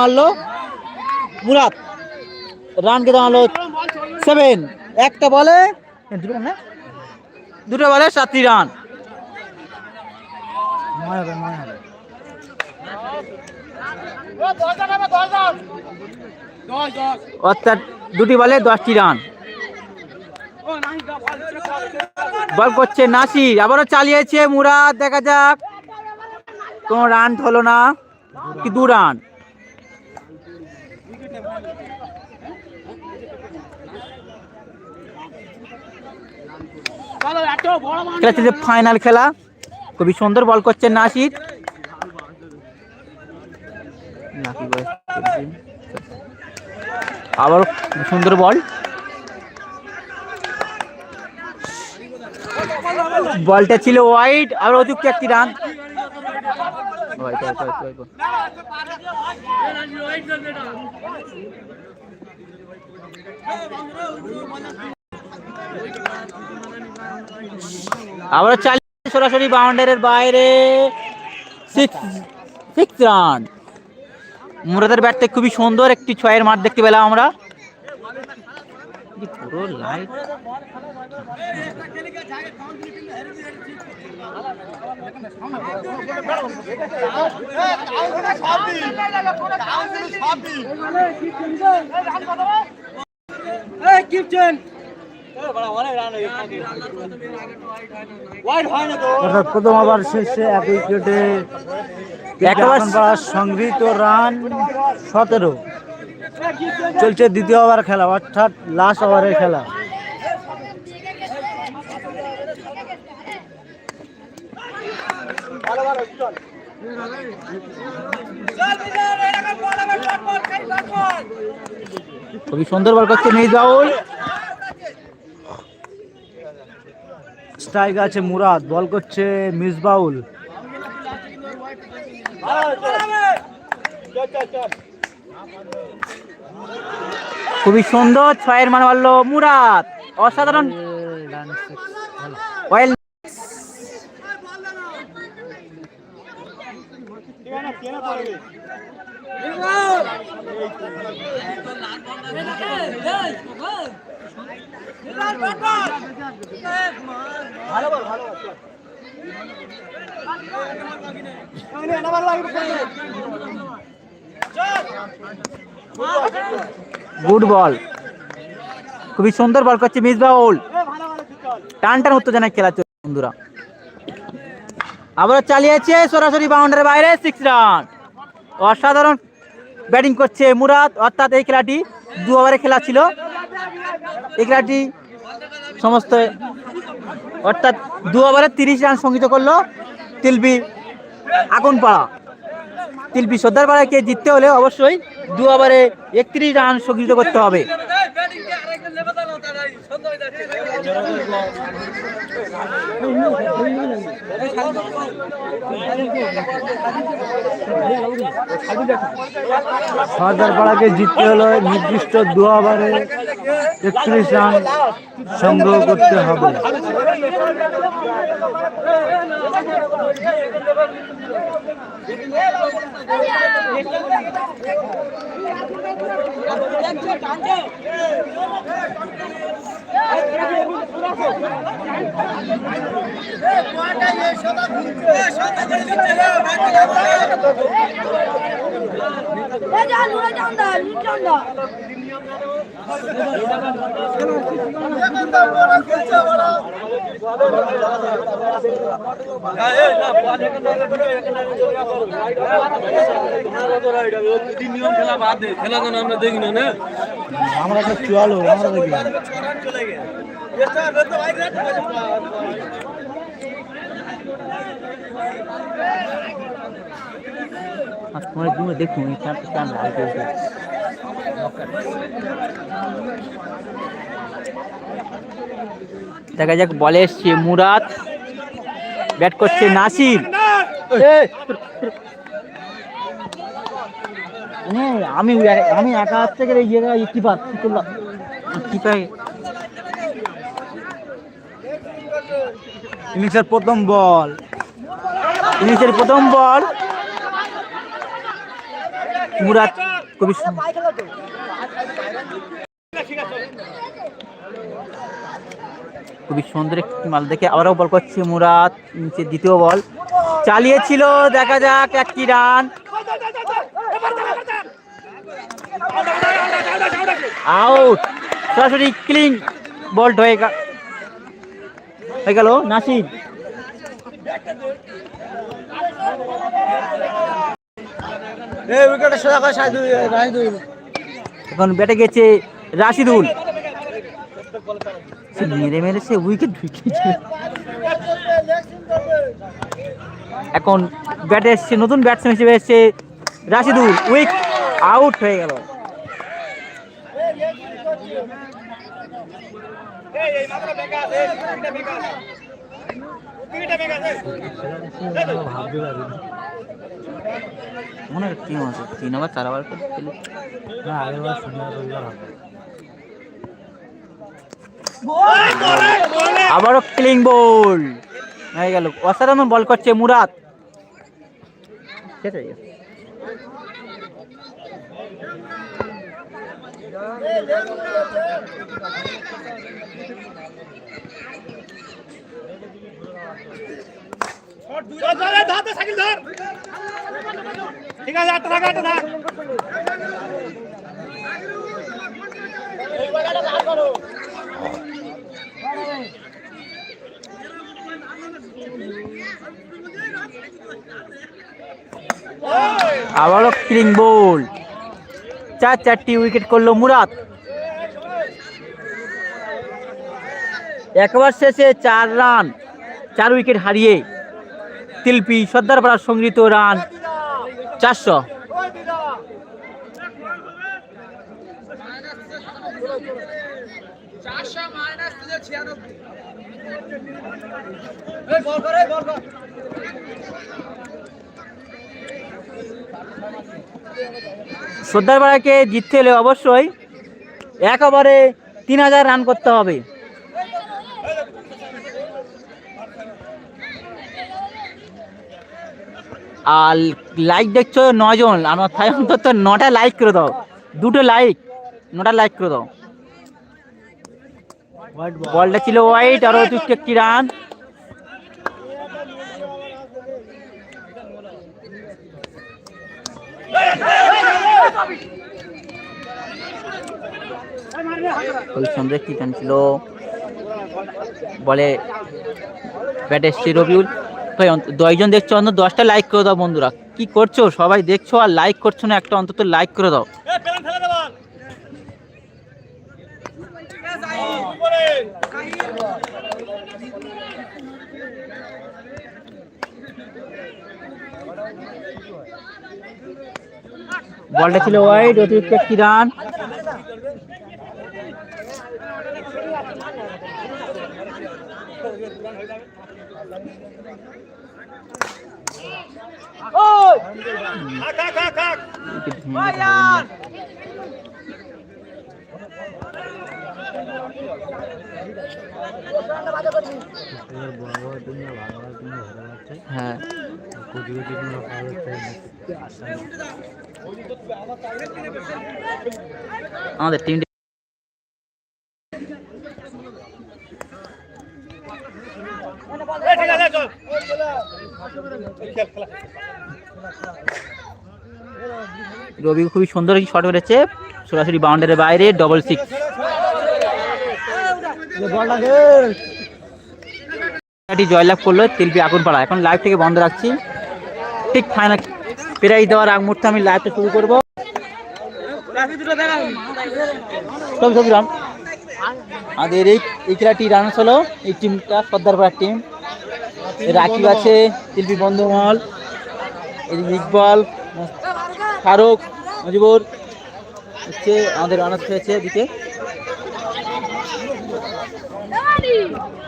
মারলো। মুরাদ রান কে মারলো সেভেন। একটা বলে, দুটো বলে সাতটি রান। অর্থাৎ দুটি বলে দশটি রান। বল করছে নাসির, আবারও চালিয়েছে মুরাদ, দেখা যাক। কোনো রান হলো না কি দু রান। খেলা চলছে ফাইনাল খেলা। খুবই সুন্দর বল করছে নাসির। আবারও সুন্দর বল বলটা ছিল ওয়াইড আর অযুক্ত একটি রান আবার চালিয়ে সরাসরি বাউন্ডারির বাইরে। সিক্স সিক্স রান মুরাদের ব্যাট থেকে খুবই সুন্দর একটি ছয়ের মাঠ দেখতে পেলাম আমরা। পুরো লাইট অর্থাৎ প্রথম ওভার শেষে এক উইকেটে সংগৃহীত রান সতেরো। চলছে দ্বিতীয় ওভার খেলা অর্থাৎ লাস্ট ওভারের খেলা। খুবই সুন্দর বল করছে মির্জাউল স্ট্রাইক আছে মুরাদ বল করছে মিসবাউল। খুবই সুন্দর ছয়ের মান মারলো মুরাদ অসাধারণ। Well good ball. খুবই সুন্দর বল করছে মিসবাউল টান টান উত্তেজনায় খেলা চলছে বন্ধুরা। আবার চালিয়েছে সরাসরি বাউন্ডারির বাইরে সিক্স রান অসাধারণ ব্যাটিং করছে মুরাদ, অর্থাৎ এই খেলাটি দু ওভারে খেলা ছিল। এই সমস্ত, অর্থাৎ দু ওভারে তিরিশ রান সংগীত করল তিলবি আগুনপাড়া। তিলবি সর্দার পাড়াকে জিততে হলে অবশ্যই দু ওভারে একত্রিশ রান সংগৃহীত করতে হবে। সর্দার পাড়াকে জিততে হলো নির্দিষ্ট দু ওভারে একত্রিশ রান সংগ্রহ করতে হবে। এই যা নুরা চান্দা নুর চান্দা আমরা তো চুয়ালো আমরা দেখি আর তোমার তুমি দেখুন এই চারটে চান লাল করেছে দেখা যাক বলে এসছে মুরাদ। ব্যাট করছে নাসির। এই, আমি আমি একা হাত থেকে ইয়ে কিপার কি করলাম? কিপার। ইনিংসের প্রথম বল। ইনিংসের প্রথম বল। মুরাদ সু- খুবই সুন্দর একটি মাল দেখে আবারও বল করছে মুরাদ নিচে দ্বিতীয় বল। চালিয়েছিল দেখা যাক একটি রান। আউট সরাসরি ক্লিন বল হয়ে গেল। হয়ে গেল নাসির। এখন ব্যাটে গেছে রাশিদুল। সে মেরে মেরে সে উইকেট ঢুকিয়েছে এখন ব্যাটে এসছে, নতুন ব্যাটসম্যান হিসেবে এসছে রাশিদুল। উইক আউট হয়ে গেল। মনে হয় আছে তিন আবার চার আবার আগের বার আবারও ক্লিং বল হয়ে গেল। অসাধারণ বল করছে মুরাদ। ঠিক আছে আবারও ক্লিং বল। চার চারটি উইকেট করল মুরাদ। একবার শেষে চার রান, চার উইকেট হারিয়ে তিলপি সর্দারপাড়া সংগৃহীত রান চারশো। সর্দারপাড়াকে জিততে হলে অবশ্যই এক ওভারে তিন হাজার রান করতে হবে। আর লাইক দেখছ নজন আমার অন্তত নটা লাইক করে দাও। দুটো লাইক নটা লাইক করে দাও। বলটা ছিল হোয়াইট আর অতিরিক্ত একটি রান ছিল? বলে, ব্যাট দশজন দেখছ? অন্তত দশটা লাইক করে দাও বন্ধুরা। কি করছ? সবাই দেখছ আর লাইক করছ না, একটা অন্তত লাইক করে দাও এ পেলাম ফেলে দে বল উপরে বলটা ছিল ওয়াইড অতিরিক্ত একটি রান হ্যাঁ। আমাদের টিম রবি খুবই সুন্দর শট করেছে সরাসরি বাউন্ডারির বাইরে ডবল সিক্স জয়লাভ করল তিলপি আগুন পাড়া এখন লাইভ থেকে বন্ধ রাখছি। ঠিক ফাইনাল প্রাইজ দেওয়ার আগ মুহূর্তে আমি লাইভটা শুরু করব। আমাদের এই এই খেলাটি রানার্স হলো। এই টিমটা সর্দারপাড়ার টিম রাকিব আছে, শিল্পী এদিকে ইকবাল ফারুক, মজিবুর, হচ্ছে আমাদের রানার্স হয়েছে এদিকে। Woo!